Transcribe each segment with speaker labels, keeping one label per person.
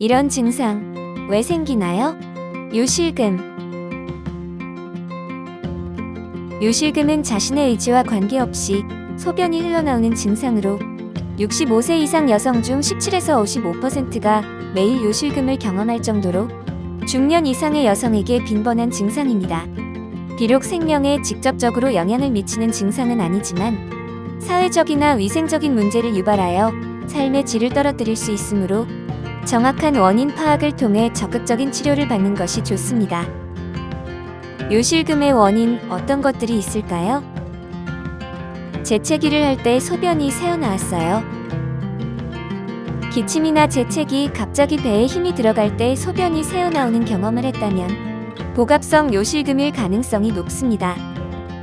Speaker 1: 이런 증상 왜 생기나요? 요실금 요실금은 자신의 의지와 관계없이 소변이 흘러나오는 증상으로 65세 이상 여성 중 17에서 55%가 매일 요실금을 경험할 정도로 중년 이상의 여성에게 빈번한 증상입니다. 비록 생명에 직접적으로 영향을 미치는 증상은 아니지만 사회적이나 위생적인 문제를 유발하여 삶의 질을 떨어뜨릴 수 있으므로 정확한 원인 파악을 통해 적극적인 치료를 받는 것이 좋습니다. 요실금의 원인 어떤 것들이 있을까요? 재채기를 할 때 소변이 새어나왔어요. 기침이나 재채기, 갑자기 배에 힘이 들어갈 때 소변이 새어나오는 경험을 했다면 복압성 요실금일 가능성이 높습니다.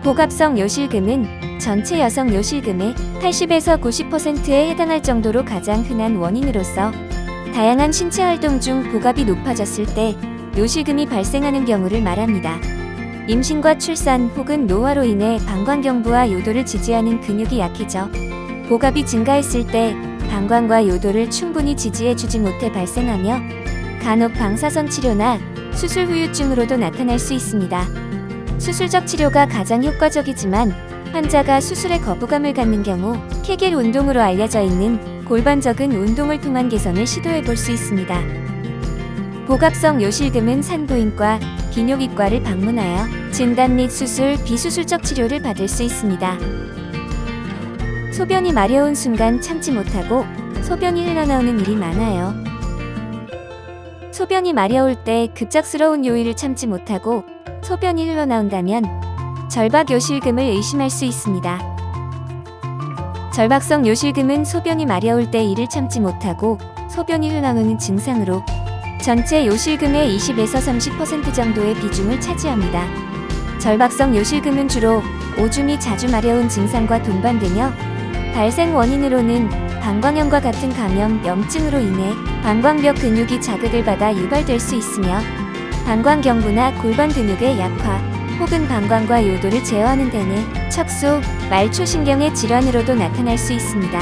Speaker 1: 복압성 요실금은 전체 여성 요실금의 80에서 90%에 해당할 정도로 가장 흔한 원인으로서 다양한 신체 활동 중 복압이 높아졌을 때 요실금이 발생하는 경우를 말합니다. 임신과 출산 혹은 노화로 인해 방광경부와 요도를 지지하는 근육이 약해져 복압이 증가했을 때 방광과 요도를 충분히 지지해주지 못해 발생하며 간혹 방사선 치료나 수술 후유증으로도 나타날 수 있습니다. 수술적 치료가 가장 효과적이지만 환자가 수술에 거부감을 갖는 경우 케겔 운동으로 알려져 있는 골반적인 운동을 통한 개선을 시도해 볼 수 있습니다. 복압성 요실금은 산부인과 비뇨기과를 방문하여 진단 및 수술, 비수술적 치료를 받을 수 있습니다. 소변이 마려운 순간 참지 못하고 소변이 흘러나오는 일이 많아요. 소변이 마려울 때 급작스러운 요일을 참지 못하고 소변이 흘러나온다면 절박 요실금을 의심할 수 있습니다. 절박성 요실금은 소변이 마려울 때 이를 참지 못하고 소변이 흘러나오는 증상으로 전체 요실금의 20에서 30% 정도의 비중을 차지합니다. 절박성 요실금은 주로 오줌이 자주 마려운 증상과 동반되며 발생 원인으로는 방광염과 같은 감염, 염증으로 인해 방광벽 근육이 자극을 받아 유발될 수 있으며 방광경부나 골반 근육의 약화 혹은 방광과 요도를 제어하는 데는 척수, 말초신경의 질환으로도 나타날 수 있습니다.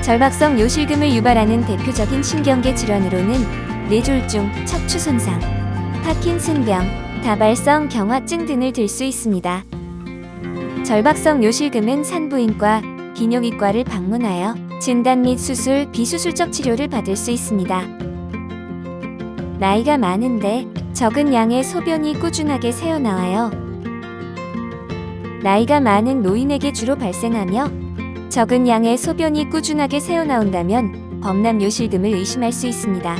Speaker 1: 절박성 요실금을 유발하는 대표적인 신경계 질환으로는 뇌졸중, 척추 손상, 파킨슨병, 다발성 경화증 등을 들 수 있습니다. 절박성 요실금은 산부인과 비뇨기과를 방문하여 진단 및 수술, 비수술적 치료를 받을 수 있습니다. 나이가 많은데 적은 양의 소변이 꾸준하게 새어나와요. 나이가 많은 노인에게 주로 발생하며 적은 양의 소변이 꾸준하게 새어나온다면 범람 요실금을 의심할 수 있습니다.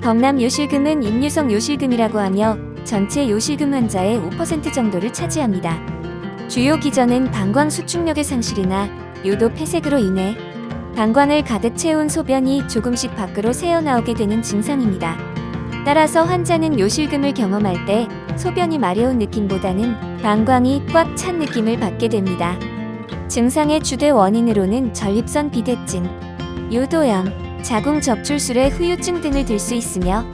Speaker 1: 범람 요실금은 임유성 요실금이라고 하며 전체 요실금 환자의 5% 정도를 차지합니다. 주요 기전은 방광 수축력의 상실이나 요도 폐색으로 인해 방광을 가득 채운 소변이 조금씩 밖으로 새어나오게 되는 증상입니다. 따라서 환자는 요실금을 경험할 때 소변이 마려운 느낌보다는 방광이 꽉 찬 느낌을 받게 됩니다. 증상의 주대 원인으로는 전립선 비대증, 요도염, 자궁 적출술의 후유증 등을 들 수 있으며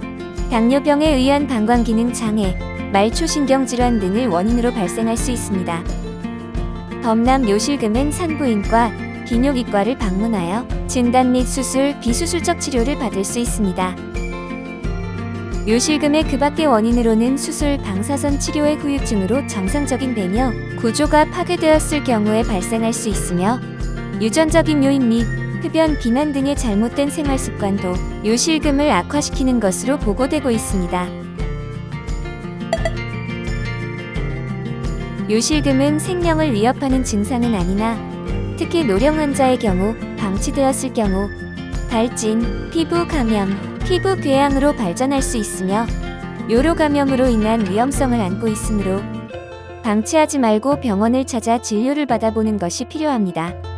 Speaker 1: 당뇨병에 의한 방광 기능 장애, 말초신경 질환 등을 원인으로 발생할 수 있습니다. 범람 요실금은 산부인과 비뇨기과를 방문하여 진단 및 수술, 비수술적 치료를 받을 수 있습니다. 요실금의 그 밖의 원인으로는 수술, 방사선 치료의 후유증으로 정상적인 배뇨, 구조가 파괴되었을 경우에 발생할 수 있으며 유전적인 요인 및 흡연, 비만 등의 잘못된 생활 습관도 요실금을 악화시키는 것으로 보고되고 있습니다. 요실금은 생명을 위협하는 증상은 아니나 특히 노령 환자의 경우 방치되었을 경우 발진, 피부 감염, 피부 궤양으로 발전할 수 있으며 요로 감염으로 인한 위험성을 안고 있으므로 방치하지 말고 병원을 찾아 진료를 받아보는 것이 필요합니다.